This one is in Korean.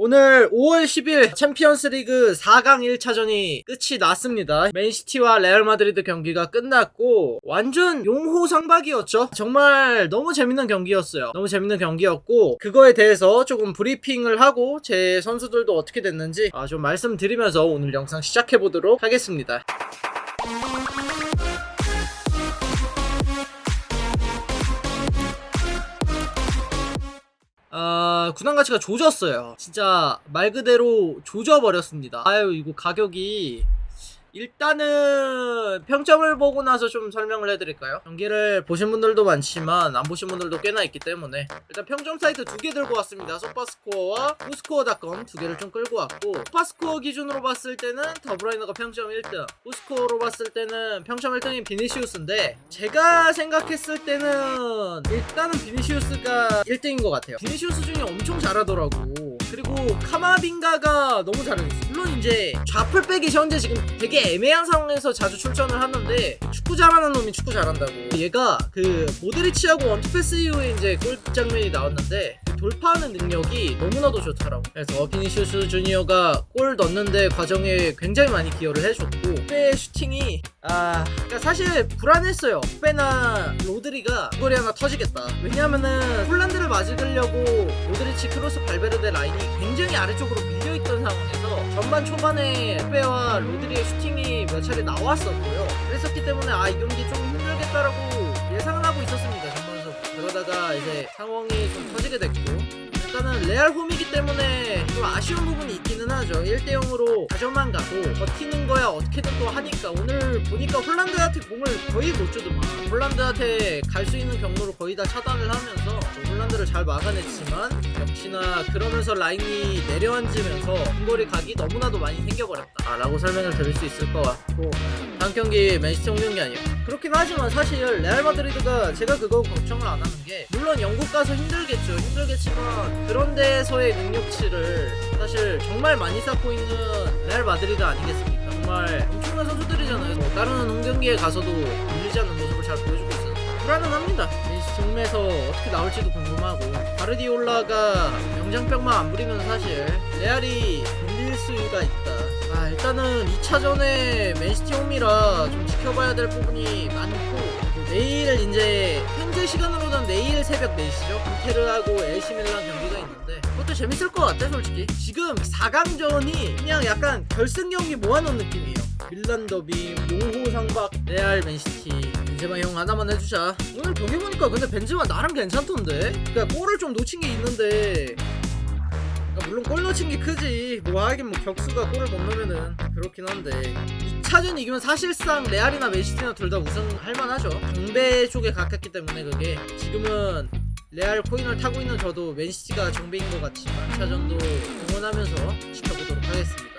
오늘 5월 10일 챔피언스 리그 4강 1차전이 끝이 났습니다. 맨시티와 레알 마드리드 경기가 끝났고 완전 용호 상박이었죠. 정말 너무 재밌는 경기였어요. 너무 재밌는 경기였고 그거에 대해서 조금 브리핑을 하고 제 선수들도 어떻게 됐는지 아, 좀 말씀드리면서 오늘 영상 시작해 보도록 하겠습니다. 아, 구단 가치가 조졌어요. 진짜 말 그대로 조져버렸습니다. 아유, 이거 가격이 일단은 평점을 보고 나서 좀 설명을 해드릴까요? 경기를 보신 분들도 많지만 안 보신 분들도 꽤나 있기 때문에 일단 평점 사이트 두 개 들고 왔습니다. 소파스코어와 호스코어닷컴 두 개를 좀 끌고 왔고 소파스코어 기준으로 봤을 때는 더브라이너가 평점 1등 호스코어로 봤을 때는 평점 1등인 비니시우스인데 제가 생각했을 때는 일단은 비니시우스가 1등인 것 같아요. 비니시우스 중에 엄청 잘하더라고. 그리고 카마빙가가 너무 잘해줬어. 물론 이제 좌풀백이 현재 지금 되게 애매한 상황에서 자주 출전을 하는데 축구 잘하는 놈이 축구 잘한다고. 얘가 그 모드리치하고 원투패스 이후에 이제 골 장면이 나왔는데 그 돌파하는 능력이 너무나도 좋더라고. 그래서 비니시우스 주니어가 골 넣는데 과정에 굉장히 많이 기여를 해줬고 후배 슈팅이 아 그러니까 사실 불안했어요. 후배나 로드리가 골이 하나 터지겠다. 왜냐하면은 폴란드를 맞으려고 모드리치 크로스 발베르데 라인 이 굉장히 아래쪽으로 밀려있던 상황에서 전반 초반에 후배와 로드리의 슈팅이 몇 차례 나왔었고요. 그랬었기 때문에 아 이 경기 좀 힘들겠다라고 예상을 하고 있었습니다. 그러다가 이제 상황이 좀 터지게 됐고 일단은 레알 홈이기 때문에 좀 아쉬운 부분이 있기는 하죠. 1대 0으로 가져만 가도 버티는 거야 어떻게든 또 하니까 오늘 보니까 홀란드한테 공을 거의 못 주더만. 홀란드한테 갈 수 있는 경로를 거의 다 차단을 하면서 좀 홀란드를 잘 막아냈지만 역시나 그러면서 라인이 내려앉으면서 공거리 각이 너무나도 많이 생겨버렸다. 라고 설명을 드릴 수 있을 것 같고 다음 경기 맨시티 홈 경기 아니에요. 그렇긴 하지만 사실 레알 마드리드가 제가 그거 걱정을 안 하는 게 물론 영국 가서 힘들겠죠. 힘들겠지만 그런 데서의 능력치를 사실 정말 많이 쌓고 있는 레알 마드리드 아니겠습니까? 정말 엄청난 선수들이잖아요. 뭐 다른 홈 경기에 가서도 밀리지 않는 모습을 잘 보여주고 있어요. 불안은 맨시티 홈에서 어떻게 나올지도 궁금하고 바르디올라가 명장병만 안 부리면 사실 레알이 밀릴 수가 있다. 아 일단은 2차전에 맨시티 홈이라 좀 지켜봐야 될 부분이 많고 내일 이제 현재 시간으로는 내일 새벽 4시죠? 인테르하고 LC 밀란 경기가 있는데 그것도 재밌을 것 같아 솔직히. 지금 4강전이 그냥 약간 결승 경기 모아놓은 느낌이에요. 밀란 더비 용호 상박 레알 맨시티. 벤제마 형 하나만 해주자. 오늘 경기 보니까 근데 벤제마 나름 괜찮던데? 그니까 골을 좀 놓친 게 있는데 물론 골 넣친 게 크지. 뭐 하긴 뭐 격수가 골을 못 넣으면은 그렇긴 한데. 2차전 이기면 사실상 레알이나 맨시티나 둘 다 우승할 만하죠. 정배 쪽에 가깝기 때문에 그게. 지금은 레알 코인을 타고 있는 저도 맨시티가 정배인 것 같지만 2차전도 응원하면서 지켜보도록 하겠습니다